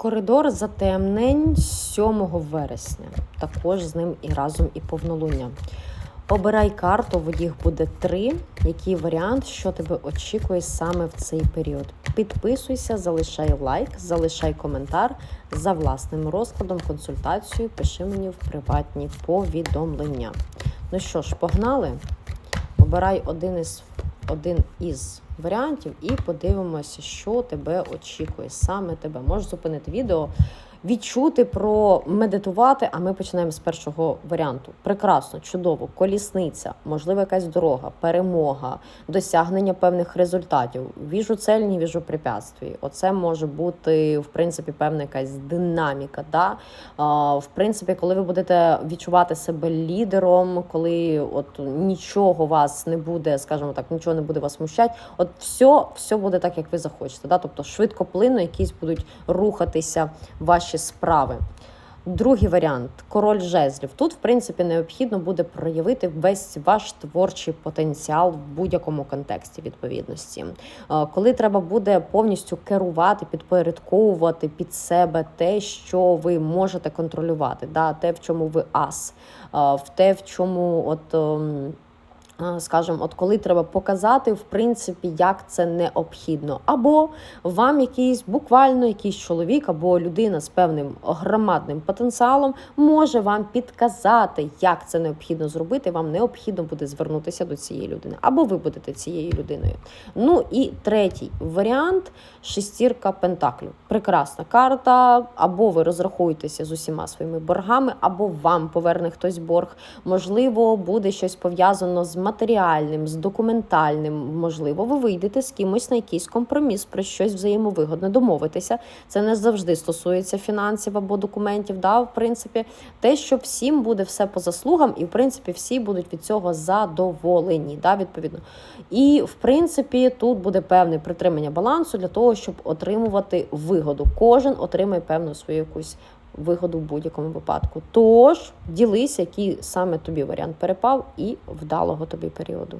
Коридор затемнень 7 вересня. Також з ним і разом і повнолуння. Обирай карту, в їх буде три. Який варіант, що тебе очікує саме в цей період? Підписуйся, залишай лайк, залишай коментар за власним розкладом, консультацію. Пиши мені в приватні повідомлення. Ну що ж, погнали. Обирай один із один із варіантів і подивимося, що тебе очікує. Саме тебе. Можеш зупинити відео, відчути, промедитувати, а ми починаємо з першого варіанту. Прекрасно, чудово, колісниця, можливо, якась дорога, перемога, досягнення певних результатів. Віжу цель, не віжу препятствий. Оце може бути, в принципі, певна якась динаміка. Да? В принципі, коли ви будете відчувати себе лідером, коли от нічого вас не буде, скажімо так, нічого не буде вас мущати, от все, все буде так, як ви захочете. Да? Тобто швидко плинно якісь будуть рухатися ваші справи. Другий варіант король жезлів. Тут, в принципі, необхідно буде проявити весь ваш творчий потенціал в будь-якому контексті відповідності. Е, Коли треба буде повністю керувати, підпорядковувати під себе те, що ви можете контролювати, да? те, в чому ви ас, е, в те, в чому от. Ем, а, Скажімо, от коли треба показати, в принципі, як це необхідно. Або вам якийсь буквально якийсь чоловік або людина з певним громадним потенціалом може вам підказати, як це необхідно зробити. Вам необхідно буде звернутися до цієї людини, або ви будете цією людиною. Ну і третій варіант шестірка пентаклів. Прекрасна карта, або ви розрахуєтеся з усіма своїми боргами, або вам поверне хтось борг. Можливо, буде щось пов'язано з матеріальним, з документальним. Можливо, ви вийдете з кимось на якийсь компроміс, про щось взаємовигодне домовитися. Це не завжди стосується фінансів або документів. Да, в принципі, те, що всім буде все по заслугам, і в принципі всі будуть від цього задоволені. Да, відповідно. І в принципі, тут буде певне притримання балансу для того, щоб отримувати вигоду. Кожен отримає певну свою якусь вигоду в будь-якому випадку. Тож ділися, який саме тобі варіант перепав, і вдалого тобі періоду.